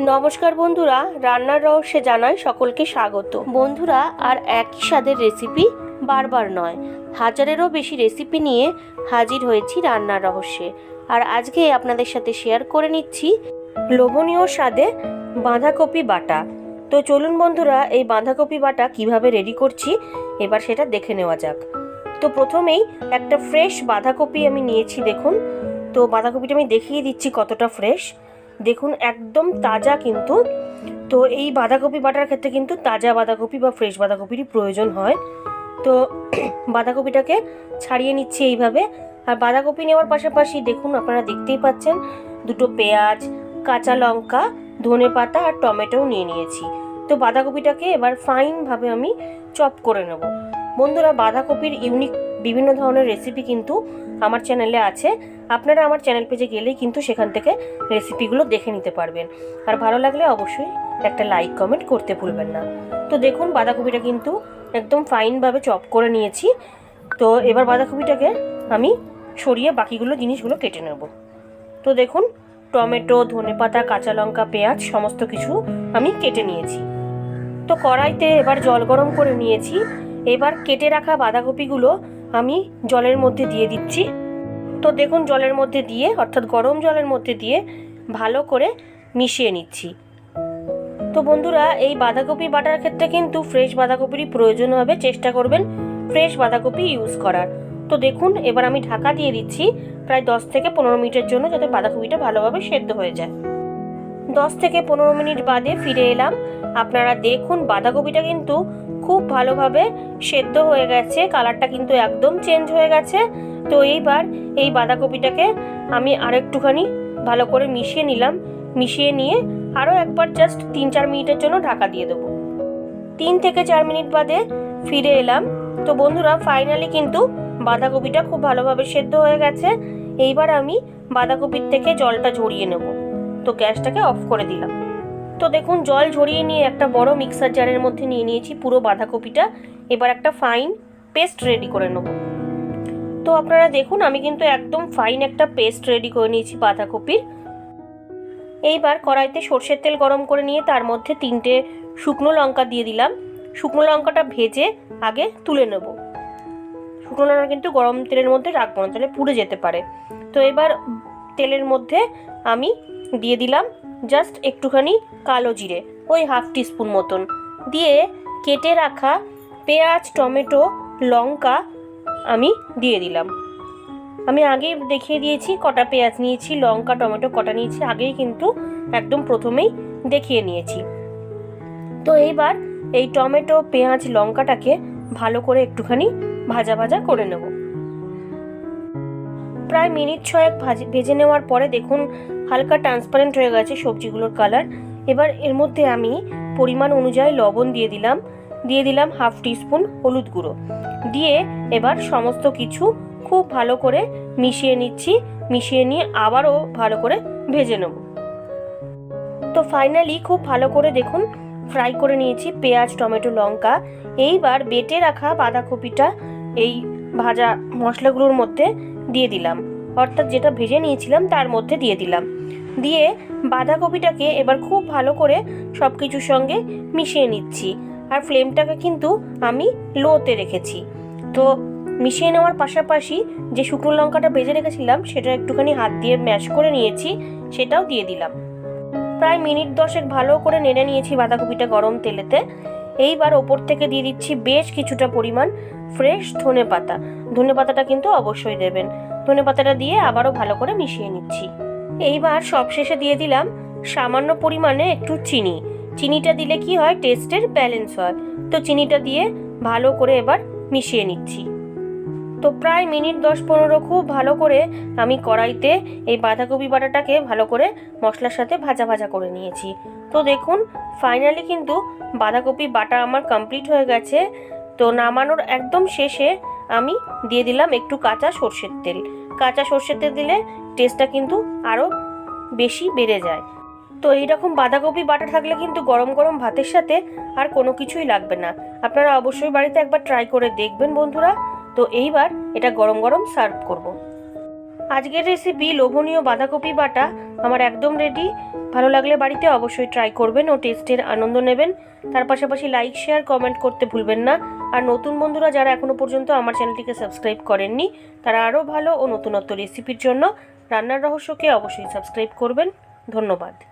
নমস্কার বন্ধুরা, রান্নার রহস্যে জানাই সকলকে স্বাগত। বন্ধুরা, আর একই স্বাদের রেসিপি বারবার নয়, হাজারেরও বেশি রেসিপি নিয়ে হাজির হয়েছি রান্নার রহস্যে। আর আজকে আপনাদের সাথে শেয়ার করে নিচ্ছি লোভনীয় স্বাদে বাঁধাকপি বাটা। তো চলুন বন্ধুরা, এই বাঁধাকপি বাটা কীভাবে রেডি করছি, এবার সেটা দেখে নেওয়া যাক। তো প্রথমেই একটা ফ্রেশ বাঁধাকপি আমি নিয়েছি, দেখুন। তো বাঁধাকপিটা আমি দেখিয়ে দিচ্ছি কতটা ফ্রেশ দেখুন, একদম তাজা কিন্তু। তো এই বাঁধাকপি বাটার ক্ষেত্রে কিন্তু তাজা বাঁধাকপি বা ফ্রেশ বাঁধাকপিরই প্রয়োজন হয়। তো বাঁধাকপিটাকে ছাড়িয়ে নিচ্ছি এইভাবে। আর বাঁধাকপি নেওয়ার পাশাপাশি দেখুন, আপনারা দেখতেই পাচ্ছেন, দুটো পেঁয়াজ, কাঁচা লঙ্কা, ধনে পাতা আর টমেটোও নিয়ে নিয়েছি। তো বাঁধাকপিটাকে এবার ফাইনভাবে আমি চপ করে নেব। বন্ধুরা, বাঁধাকপির ইউনিক বিভিন্ন ধরনের রেসিপি কিন্তু আমার চ্যানেলে আছে। আপনারা আমার চ্যানেল পেজে গেলেই কিন্তু সেখান থেকে রেসিপিগুলো দেখে নিতে পারবেন। আর ভালো লাগলে অবশ্যই একটা লাইক কমেন্ট করতে ভুলবেন না। তো দেখুন, বাঁধাকপিটা কিন্তু একদম ফাইনভাবে চপ করে নিয়েছি। তো এবার বাঁধাকপিটাকে আমি সরিয়ে বাকিগুলো জিনিসগুলো কেটে নেব। তো দেখুন, টমেটো, ধনেপাতা কাঁচা লঙ্কা পেঁয়াজ সমস্ত কিছু আমি কেটে নিয়েছি। তো কড়াইতে এবার জল গরম করে নিয়েছি। এবার কেটে রাখা বাঁধাকপিগুলো আমি জলের মধ্যে দিয়ে দিচ্ছি। তো দেখুন, জলের মধ্যে দিয়ে, অর্থাৎ গরম জলের মধ্যে দিয়ে ভালো করে মিশিয়ে নিচ্ছি। তো বন্ধুরা, এই বাঁধাকপি বাটার ক্ষেত্রে কিন্তু ফ্রেশ বাঁধাকপিরই প্রয়োজন হবে, চেষ্টা করবেন ফ্রেশ বাঁধাকপি ইউজ করার। তো দেখুন, এবার আমি ঢাকা দিয়ে দিচ্ছি প্রায় দশ থেকে পনেরো মিনিটের জন্য, যাতে বাঁধাকপিটা ভালোভাবে সেদ্ধ হয়ে যায়। দশ থেকে পনেরো মিনিট বাদে ফিরে এলাম। আপনারা দেখুন, বাঁধাকপিটা কিন্তু খুব ভালোভাবে সেদ্ধ হয়ে গেছে, কালারটা কিন্তু একদম চেঞ্জ হয়ে গেছে। তো এইবার এই বাঁধাকপিটাকে আমি আর একটুখানি ভালো করে মিশিয়ে নিলাম। মিশিয়ে নিয়ে আরও একবার জাস্ট তিন চার মিনিটের জন্য ঢাকা দিয়ে দেবো। তিন থেকে চার মিনিট বাদে ফিরে এলাম। তো বন্ধুরা ফাইনালি কিন্তু বাঁধাকপিটা খুব ভালোভাবে সেদ্ধ হয়ে গেছে। এইবার আমি বাঁধাকপির থেকে জলটা ঝরিয়ে নেব। তো গ্যাসটাকে অফ করে দিলাম। তো দেখুন, জল ঝরিয়ে নিয়ে একটা বড় মিক্সার জারের মধ্যে নিয়ে নিয়েছি, পুরো বাঁধাকপিটা। এবার একটা ফাইন পেস্ট রেডি করে নেব। তো আপনারা দেখুন, আমি কিন্তু একদম ফাইন একটা পেস্ট রেডি করে নিয়েছি বাঁধাকপির। এইবার কড়াইতে সর্ষের তেল গরম করে নিয়ে তার মধ্যে তিনটে শুকনো লঙ্কা দিয়ে দিলাম। শুকনো লঙ্কাটা ভেজে আগে তুলে নেব। শুকনো লঙ্কা কিন্তু গরম তেলের মধ্যে রাখব না, তাহলে পুড়ে যেতে পারে। তো এবার তেলের মধ্যে আমি দিয়ে দিলাম জাস্ট একটুখানি কালো জিরে, ওই হাফ টিস্পুন মতন। দিয়ে কেটে রাখা পেঁয়াজ, টমেটো, লঙ্কা আমি দিয়ে দিলাম। আমি আগেই দেখিয়ে দিয়েছি, কটা পেঁয়াজ নিয়েছি, লঙ্কা, টমেটো কটা নিয়েছি, আগেই কিন্তু একদম প্রথমেই দেখিয়ে নিয়েছি। তো এইবার এই টমেটো, পেঁয়াজ, লঙ্কাটাকে ভালো করে একটুখানি ভাজা ভাজা করে নেব। প্রায় মিনিট ছয়েক ভাজি ভেজে নেওয়ার পরে দেখুন হালকা ট্রান্সপারেন্ট হয়ে গেছে সবজিগুলোর কালার এবার এর মধ্যে আমি পরিমাণ অনুযায়ী লবণ দিয়ে দিলাম। দিয়ে দিলাম হাফ টিস্পুন হলুদ গুঁড়ো। দিয়ে এবার সমস্ত কিছু খুব ভালো করে মিশিয়ে নিচ্ছি। মিশিয়ে নিয়ে আবারও ভালো করে ভেজে নেব। তো ফাইনালি খুব ভালো করে দেখুন ফ্রাই করে নিয়েছি পেঁয়াজ, টমেটো, লঙ্কা। এইবার বেটে রাখা বাঁধাকপিটা এই ভাজা মশলাগুলোর মধ্যে দিয়ে দিলাম। অর্থাৎ যেটা ভেজে নিয়েছিলাম তার মধ্যে দিয়ে দিলাম। দিয়ে বাঁধাকপিটাকে এবার খুব ভালো করে সব কিছুর সঙ্গে মিশিয়ে নিচ্ছি। আর ফ্লেমটাকে কিন্তু আমি লোতে রেখেছি। তো মিশিয়ে নেওয়ার পাশাপাশি যে শুকনো লঙ্কাটা ভেজে রেখেছিলাম, সেটা একটুখানি হাত দিয়ে ম্যাশ করে নিয়েছি, সেটাও দিয়ে দিলাম। প্রায় মিনিট দশেক ভালো করে নেড়ে নিয়েছি বাঁধাকপিটা গরম তেলেতে। এইবার ওপর থেকে দিয়ে দিচ্ছি বেশ কিছুটা পরিমাণ ফ্রেশ ধনে পাতা। ধনে পাতাটা কিন্তু অবশ্যই দেবেন। ধনে পাতাটা দিয়ে আবারও ভালো করে মিশিয়ে নিচ্ছি। এইবার সবশেষে দিয়ে দিলাম সামান্য পরিমাণে একটু চিনি। চিনিটা দিলে কি হয় টেস্টের ব্যালেন্স হয়। তো চিনিটা দিয়ে ভালো করে এবার মিশিয়ে নিচ্ছি। তো প্রায় মিনিট দশ পনেরো খুব ভালো করে আমি কড়াইতে এই বাঁধাকপি বাটাটাকে ভালো করে মশলার সাথে ভাজা ভাজা করে নিয়েছি। তো দেখুন ফাইনালি কিন্তু বাঁধাকপি বাটা আমার কমপ্লিট হয়ে গেছে। তো নামানোর একদম শেষে আমি দিয়ে দিলাম একটু কাঁচা সর্ষের তেল। কাঁচা সর্ষের তেল দিলে টেস্টটা কিন্তু আরও বেশি বেড়ে যায়। তো এইরকম বাঁধাকপি বাটা থাকলে কিন্তু গরম গরম ভাতের সাথে আর কোনো কিছুই লাগবে না। আপনারা অবশ্যই বাড়িতে একবার ট্রাই করে দেখবেন বন্ধুরা। তো এইবার এটা গরম গরম সার্ভ করব। আজকের রেসিপি লোভনীয় বাঁধাকপি বাটা আমার একদম রেডি ভালো লাগলে বাড়িতে অবশ্যই ট্রাই করবেন ও টেস্টের আনন্দ নেবেন। তার পাশাপাশি লাইক শেয়ার কমেন্ট করতে ভুলবেন না। আর নতুন বন্ধুরা যারা এখনও পর্যন্ত আমার চ্যানেলটিকে সাবস্ক্রাইব করেননি, তারা আরও ভালো ও নতুনত্ব রেসিপির জন্য রান্নার রহস্যকে অবশ্যই সাবস্ক্রাইব করবেন। ধন্যবাদ।